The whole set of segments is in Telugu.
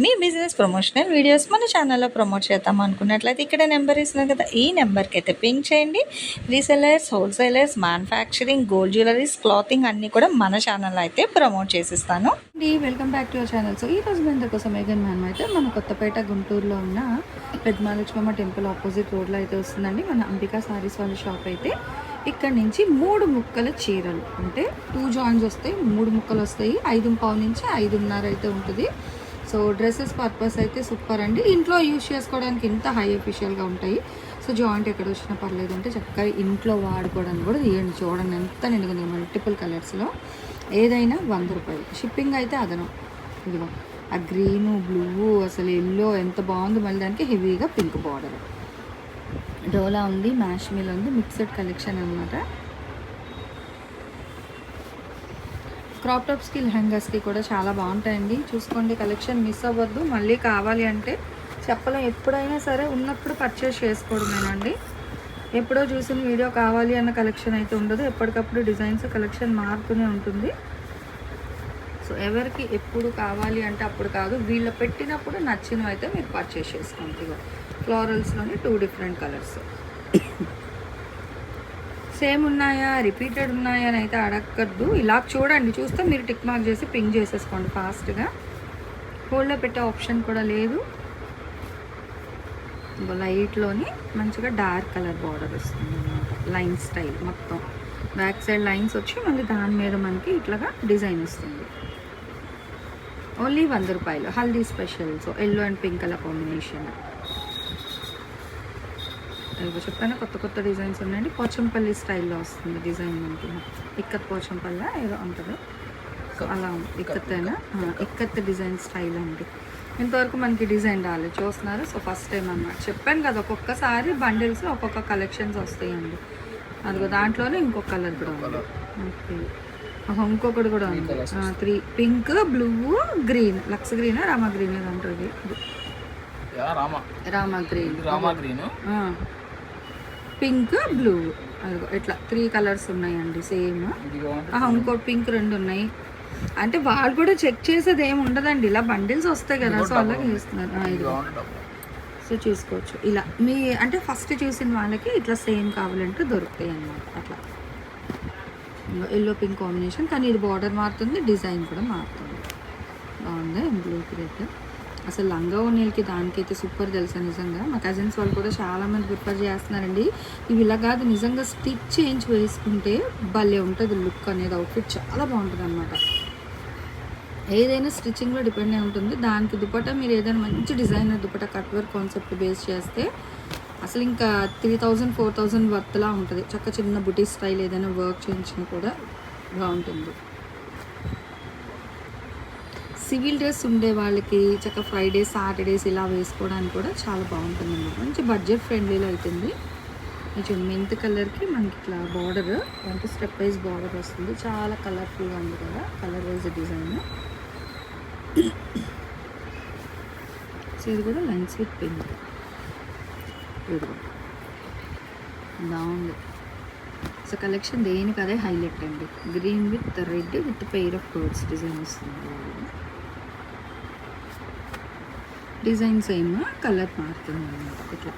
మీ బిజినెస్ ప్రమోషనల్ వీడియోస్ మన ఛానల్లో ప్రమోట్ చేద్దాం అనుకున్నట్లయితే ఇక్కడ నెంబర్ ఇస్తున్నాం కదా. ఈ నెంబర్కి అయితే పింక్ చేయండి. Resellers wholesalers manufacturing gold jewelleries clothing అన్నీ కూడా మన ఛానల్లో అయితే promote చేసిస్తాను. Welcome back to our channel so ఈ రోజు మీ కోసం మేఘన్ మ్యామ్ అయితే మన కొత్తపేట గుంటూరులో ఉన్న పెద్దమాలక్ష్మమ్మ టెంపుల్ ఆపోజిట్ రోడ్లో అయితే వస్తుందండి. మన అంబికా సారీస్ వాళ్ళ షాప్ అయితే. ఇక్కడ నుంచి మూడు ముక్కల చీరలు అంటే టూ జాయింట్స్ వస్తాయి మూడు ముక్కలు వస్తాయి. ఐదు పావు నుంచి ఐదున్నర అయితే ఉంటుంది. సో డ్రెస్సెస్ పర్పస్ అయితే సూపర్ అండి. ఇంట్లో యూజ్ చేసుకోవడానికి ఇంత హై అఫిషియల్గా ఉంటాయి. సో జాయింట్ ఎక్కడ వచ్చినా పర్లేదు అంటే చక్కగా ఇంట్లో వాడుకోవడానికి కూడా తీయండి. చూడండి ఎంత నిండుగా మల్టిపుల్ కలర్స్లో. ఏదైనా వంద రూపాయలు. షిప్పింగ్ అయితే అదనం. ఇదిగో ఆ గ్రీను బ్లూ అసలు ఎల్లో ఎంత బాగుంది మళ్ళీ దానికి హెవీగా పింక్ బార్డర్. డోలా ఉంది మ్యాష్ మిల్ ఉంది మిక్స్డ్ కలెక్షన్ అనమాట క్రాప్ టాప్ స్కిల్ హ్యాంగర్స్కి కూడా చాలా బాగుంటాయండి. చూసుకోండి కలెక్షన్ మిస్ అవ్వద్దు. మళ్ళీ కావాలి అంటే చెప్పలేం. ఎప్పుడైనా సరే ఉన్నప్పుడు పర్చేస్ చేసుకోవడమేనండి. ఎప్పుడో చూసిన వీడియో కావాలి అన్న కలెక్షన్ అయితే ఉండదు. ఎప్పటికప్పుడు డిజైన్స్ కలెక్షన్ మారుతూనే ఉంటుంది. సో ఎవరికి ఎప్పుడు కావాలి అంటే అప్పుడు కాదు. వీళ్ళు పెట్టినప్పుడు నచ్చినవి అయితే మీరు పర్చేస్ చేసుకోండి. ఫ్లోరల్స్లోని టూ డిఫరెంట్ కలర్స్ సేమ్ ఉన్నాయా? రిపీటెడ్ ఉన్నాయా అని అయితే అడగద్దు ఇలా చూడండి. చూస్తే మీరు టిక్ మార్క్ చేసి పింక్ చేసేసుకోండి ఫాస్ట్గా. హోల్డ్లో పెట్టే ఆప్షన్ కూడా లేదు. లైట్లోని మంచిగా డార్క్ కలర్ బార్డర్ వస్తుంది అనమాట లైన్ స్టైల్ మొత్తం. బ్యాక్ సైడ్ లైన్స్ వచ్చి మళ్ళీ దాని మీద మనకి ఇట్లాగా డిజైన్ వస్తుంది. ఓన్లీ వంద రూపాయలు. Haldi special so yellow and pink colour combination. ఇదిగో చెప్పాను కొత్త కొత్త డిజైన్స్ ఉన్నాయండి. పోచంపల్లి స్టైల్లో వస్తుంది డిజైన్ మనకి. ఇక్కత్ పోచంపల్ల ఏదో ఉంటుంది సో అలా ఉంది. ఇక్కత్తేనా ఇక్కత్ డిజైన్ స్టైల్ అండి. ఇంతవరకు మనకి డిజైన్ రాలేదు చూస్తున్నారు? సో ఫస్ట్ టైం అన్నమాట. చెప్పాను కదా ఒక్కొక్కసారి బండిల్స్లో ఒక్కొక్క కలెక్షన్స్ వస్తాయండి. అదిగో దాంట్లోనే ఇంకొక కలర్ కూడా ఉంది. ఓకే. ఇంకొకటి కూడా ఉంది. త్రీ పింక్ బ్లూ గ్రీన్ లక్స్ green Rama green yeah Rama. Rama green Rama green pink blue. అదిగో ఇట్లా త్రీ కలర్స్ ఉన్నాయండి సేమ్ ఇంకో పింక్ రెండు ఉన్నాయి. అంటే వాళ్ళు కూడా చెక్ చేసేది ఏమి ఉండదండి. ఇలా బండిల్స్ వస్తాయి కదా సో అలాగే బాగుంటుంది సో చూసుకోవచ్చు. ఇలా మీ అంటే ఫస్ట్ చూసిన వాళ్ళకి ఇట్లా సేమ్ కావాలంటే దొరుకుతాయి అన్నమాట. అట్లా. ఎల్లో పింక్ కాంబినేషన్ కానీ ఇది బార్డర్ మారుతుంది డిజైన్ కూడా మారుతుంది. బాగుంది? బ్లూకి రెడ్ అసలు లంగా ఓనీలకి దానికైతే సూపర్ తెలుసా నిజంగా. మా కజిన్స్ వాళ్ళు కూడా చాలామంది ప్రిఫర్ చేస్తున్నారండి. ఇవి ఇలా కాదు నిజంగా స్టిచ్ చేయించి వేసుకుంటే భలే ఉంటుంది లుక్ అనేది అవుట్ఫిట్ చాలా బాగుంటుంది అనమాట ఏదైనా స్టిచ్చింగ్లో డిపెండ్ అయి ఉంటుంది. దానికి దుపట్టా మీరు ఏదైనా మంచి designer dupatta cut work concept base చేస్తే అసలు ఇంకా త్రీ థౌజండ్ ఫోర్ థౌజండ్ వర్త్లా ఉంటుంది. చక్క చిన్న బుటీ స్టైల్ ఏదైనా వర్క్ చేయించినా కూడా బాగుంటుంది. సివిల్ డ్రెస్ ఉండే వాళ్ళకి చక్క ఫ్రైడేస్ సాటర్డేస్ ఇలా వేసుకోవడానికి కూడా చాలా బాగుంటుంది అన్నమాట. మంచి బడ్జెట్ ఫ్రెండ్లీలో అవుతుంది కొంచెం మెంత్ కలర్కి మనకి ఇట్లా బార్డర్ అంటే స్టెప్ వైజ్ బార్డర్ వస్తుంది. చాలా కలర్ఫుల్గా ఉంది కదా కలర్ వైజ్ డిజైన్. సో ఇది కూడా లైన్స్ విత్ పింక్. బాగుంది. సో కలెక్షన్ దేనికి అదే హైలైట్ అండి. Green with red with pair of birds design వస్తుంది. డిజైన్ సేమ్ కలర్ మారుతుంది అన్నమాట. ఇట్లా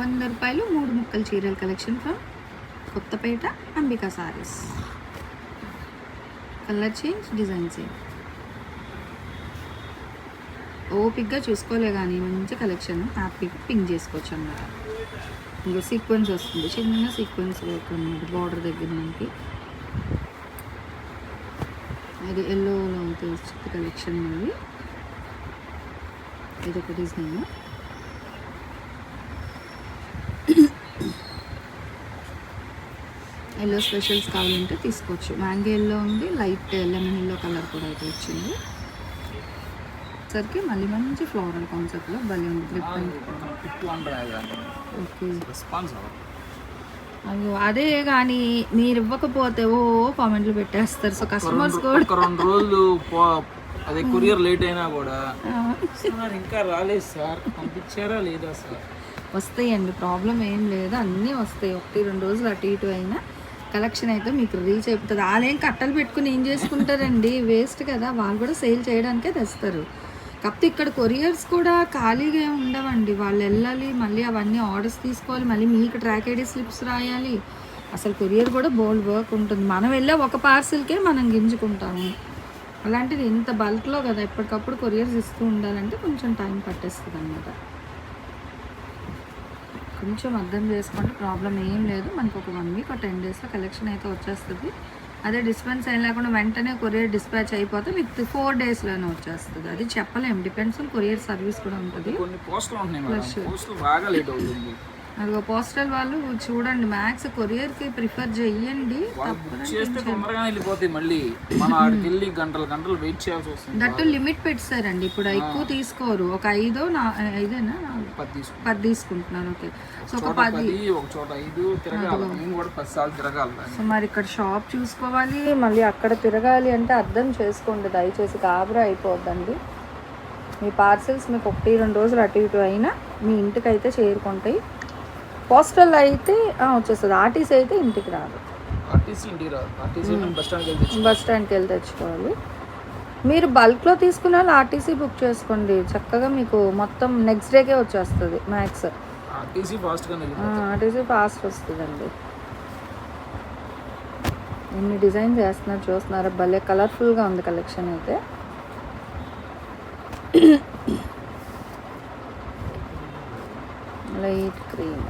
వంద రూపాయలు మూడు ముక్కల చీరల collection from Kothapeta Ambika sarees colour change design same ఓపిక్గా చూసుకోలే కానీ మంచి కలెక్షన్ హ్యాపీగా పింక్ చేసుకోవచ్చు అన్నమాట. ఇంకా సీక్వెన్స్ వస్తుంది. చిన్న సీక్వెన్స్ వర్క్ బార్డర్ దగ్గర మనకి అది ఎల్లోలో ఉంటుంది కలెక్షన్ మళ్ళీ ఇది ఒక డిజైన్ ఎల్లో స్పెషల్స్ కావాలంటే తీసుకోవచ్చు. మ్యాంగో ఎల్లో ఉంది లైట్ లెమన్ ఎల్లో కలర్ కూడా అయితే వచ్చింది. సరికి మళ్ళీ మంచి ఫ్లోరల్ కాన్సెప్ట్లో భలే ఉంది. ఓకే అయ్యో అదే కానీ మీరు ఇవ్వకపోతే ఓ కామెంట్లు పెట్టేస్తారు. సో కస్టమర్స్ కూడా రెండు రోజులు అదే కొరియర్ లేట్ అయినా కూడా. సార్ ఇంకా రాలేదు సార్. పంపించారా లేదా సార్? వస్తాయండి ప్రాబ్లం ఏం లేదు. అన్నీ వస్తాయి. ఒకటి రెండు రోజులు అటు ఇటు అయినా కలెక్షన్ అయితే మీకు రీచ్ అయిపోతుంది. వాళ్ళేం కట్టలు పెట్టుకుని ఏం చేసుకుంటారండి? వేస్ట్ కదా. వాళ్ళు కూడా సేల్ చేయడానికే తెస్తారు. కాకపోతే ఇక్కడ కొరియర్స్ కూడా ఖాళీగా ఉండవండి. వాళ్ళు వెళ్ళాలి మళ్ళీ అవన్నీ ఆర్డర్స్ తీసుకోవాలి మళ్ళీ మీకు ట్రాక్ ఐడి స్లిప్స్ రాయాలి. అసలు కొరియర్ కూడా బోల్డ్ వర్క్ ఉంటుంది. మనం వెళ్ళే ఒక పార్సిల్కే మనం గింజుకుంటాము. అలాంటిది ఇంత బల్క్లో కదా ఎప్పటికప్పుడు కొరియర్స్ ఇస్తూ ఉండాలంటే కొంచెం టైం పట్టేస్తుంది అనమాట కొంచెం అర్థం చేసుకోండి. ప్రాబ్లం ఏం లేదు. మనకు ఒక వన్ వీక్ టెన్ డేస్లో కలెక్షన్ అయితే వచ్చేస్తుంది. అదే డిస్పెన్స్ అయిన లేకుండా వెంటనే కొరియర్ డిస్పాచ్ అయిపోతే విత్ ఫోర్ డేస్లోనే వచ్చేస్తుంది. అది చెప్పలేం. డిపెండ్స్ కొరియర్ సర్వీస్ కూడా ఉంటుంది. కొన్ని పోస్టులు ఉంటున్నాయి పోస్టులు బాగా లేట్ అవుతుంది. అదిగో పోస్టల్ వాళ్ళు చూడండి మ్యాక్స్ కొరియర్కి ప్రిఫర్ చెయ్యండి వాళ్ళు బుక్ చేస్తే తొందరగా వెళ్ళిపోతాయి మళ్ళీ. మనం ఆడికి వెళ్ళి గంటలు గంటలు వెయిట్ చేయాల్సి వస్తుంది దట్టు లిమిట్ పెట్టారండి ఇప్పుడు ఎక్కువ తీసుకోరు. ఒక ఐదో నా ఐదేనా? పది తీసుకు పది తీసుకుంటున్నాను. ఓకే. సో ఒక పది. పది ఒక చోట ఐదు తిరగాలి. మేము కూడా పది సార్లు తిరగాలి దాన్ని. సో మరి ఇక్కడ షాప్ చూసుకోవాలి మళ్ళీ అక్కడ తిరగాలి అంటే అర్థం చేసుకోండి. దయచేసి గాబరా అయిపోద్దండి. మీ పార్సిల్స్ మీకు ఒకటి రెండు రోజులు అటు ఇటు అయినా మీ ఇంటికి అయితే చేరుకుంటాయి. పోస్టల్ అయితే వచ్చేస్తుంది. ఆర్టీసీ అయితే ఇంటికి రాదు. ఆర్టీసీ ఇంటికి రాదు. ఆర్టీసీ మేము. బస్ స్టాండ్కి వెళ్తే బస్ స్టాండ్కి వెళ్ళి తెచ్చుకోవాలి. మీరు బల్క్లో తీసుకున్న వాళ్ళు ఆర్టీసీ బుక్ చేసుకోండి. చక్కగా మీకు మొత్తం నెక్స్ట్ డేకే వచ్చేస్తుంది మ్యాక్స్ ఆర్టీసీ వెళ్ళి ఆర్టీసీ ఫాస్ట్ వస్తుందండి. ఎన్ని డిజైన్స్ వేస్తున్నారు చూస్తున్నారు? భలే కలర్ఫుల్గా ఉంది కలెక్షన్ అయితే. Light cream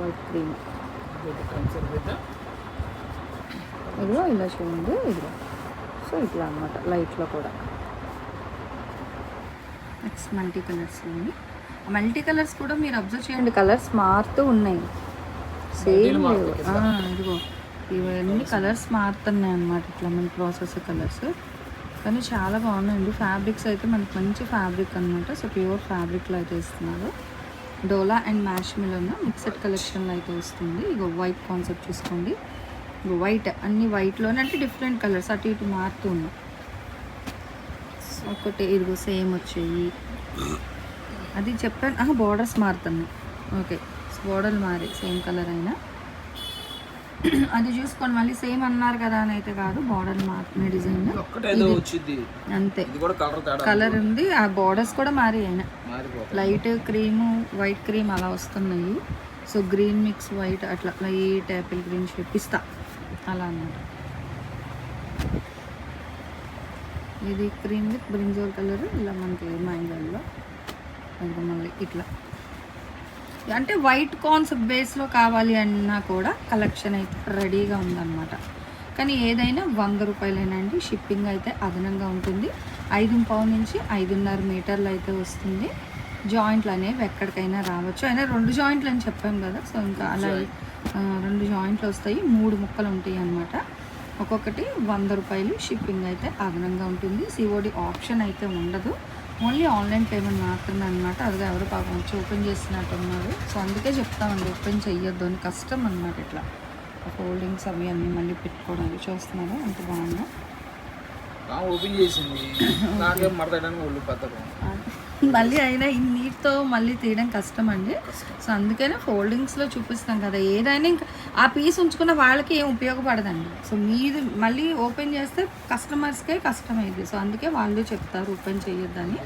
white cream. ఇదిగో ఇలా చూడండి ఇదిగో. సో ఇట్లా అనమాట లైట్లో కూడా. నెక్స్ట్ మల్టీ కలర్స్ ఉంది మల్టీ కలర్స్ కూడా మీరు అబ్జర్వ్ చేయండి కలర్స్ మారుతూ ఉన్నాయి. సేమ్ ఇదిగో. ఇవన్నీ కలర్స్ మారుతున్నాయి అన్నమాట ఇట్లా మన ప్రాసెస్ కలర్స్. కానీ చాలా బాగున్నాయండి. ఫ్యాబ్రిక్స్ అయితే మనకి మంచి ఫ్యాబ్రిక్ అనమాట సో ప్యూర్ ఫ్యాబ్రిక్లో అయితే ఇస్తున్నారు. డోలా అండ్ మ్యాష్ మిలన్ మిక్సెడ్ కలెక్షన్లో అయితే వస్తుంది. ఇగో వైట్ కాన్సెప్ట్ చూసుకోండి. ఇగో వైట్ అన్ని వైట్లోనే అంటే డిఫరెంట్ కలర్స్ అటు ఇటు మారుతూ ఉన్నాయి. ఒకటి ఇదిగో సేమ్ వచ్చాయి. అది చెప్పాను. బోర్డర్స్ మారుతున్నాయి. ఓకే బార్డర్లు మారి సేమ్ కలర్ అయినా. అది చూసుకోండి మళ్ళీ సేమ్ అన్నారు కదా అని అయితే కాదు బోర్డర్ మారుతున్న డిజైన్ అంతే. కలర్ ఉంది. ఆ బోర్డర్స్ కూడా మారి అయినా. లైట్ క్రీము వైట్ క్రీమ్ అలా వస్తున్నాయి. సో గ్రీన్ మిక్స్ వైట్ అట్లా లైట్ యాపిల్ గ్రీన్ షేప్ ఇస్తా అలా అన్నమాట. ఇది క్రీమ్ విత్ బ్రింజోల్ కలర్ ఇలా మనకి మ్యాంగోల్లో అది మళ్ళీ ఇట్లా. అంటే వైట్ కాన్సెప్ట్ బేస్లో కావాలి అన్నా కూడా కలెక్షన్ అయితే రెడీగా ఉందన్నమాట. కానీ ఏదైనా వంద రూపాయలేనండి షిప్పింగ్ అయితే అదనంగా ఉంటుంది. ఐదు పావు నుంచి ఐదున్నర మీటర్లు అయితే వస్తుంది. జాయింట్లు అనేవి ఎక్కడికైనా రావచ్చు. అయినా రెండు జాయింట్లు అని చెప్పాం కదా సో ఇంకా అలా రెండు జాయింట్లు వస్తాయి. మూడు ముక్కలు ఉంటాయి అన్నమాట. ఒక్కొక్కటి వంద రూపాయలు షిప్పింగ్ అయితే అదనంగా ఉంటుంది. సిఓడి ఆప్షన్ అయితే ఉండదు. ఓన్లీ ఆన్లైన్ పేమెంట్ మాత్రమే అనమాట అదిగా ఎవరు పాపం వచ్చి ఓపెన్ చేసినట్టు ఉన్నారు. సో అందుకే చెప్తామండి ఓపెన్ చెయ్యొద్దు అని కష్టం అనమాట ఇట్లా. హోల్డింగ్స్ అవి అన్నీ మళ్ళీ పెట్టుకోవడానికి చూస్తున్నారు అంత బాగుందా ఓపెన్ చేసింది. ఒళ్ళు పెద్దగా మళ్ళీ అయినా ఈ నీట్తో మళ్ళీ తీయడం కష్టం అండి సో అందుకనే ఫోల్డింగ్స్లో చూపిస్తాం కదా. ఏదైనా ఇంకా ఆ పీస్ ఉంచుకున్న వాళ్ళకి ఏం ఉపయోగపడదండి. సో మీది మళ్ళీ ఓపెన్ చేస్తే కస్టమర్స్కే కష్టమైంది. సో అందుకే వాళ్ళు చెప్తారు ఓపెన్ చేయొద్దని.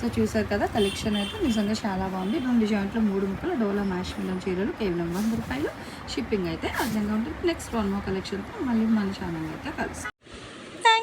సో చూసారు కదా కలెక్షన్ అయితే నిజంగా చాలా బాగుంది. రెండు జాయింట్లు మూడు ముక్కలు డోలా మ్యాష్ మిలన్ చీరలు కేవలం వంద రూపాయలు. షిప్పింగ్ అయితే అర్థంగా ఉంటుంది. నెక్స్ట్ వన్ మో కలెక్షన్తో మళ్ళీ మన ఛానల్ అయితే కలుస్తాం.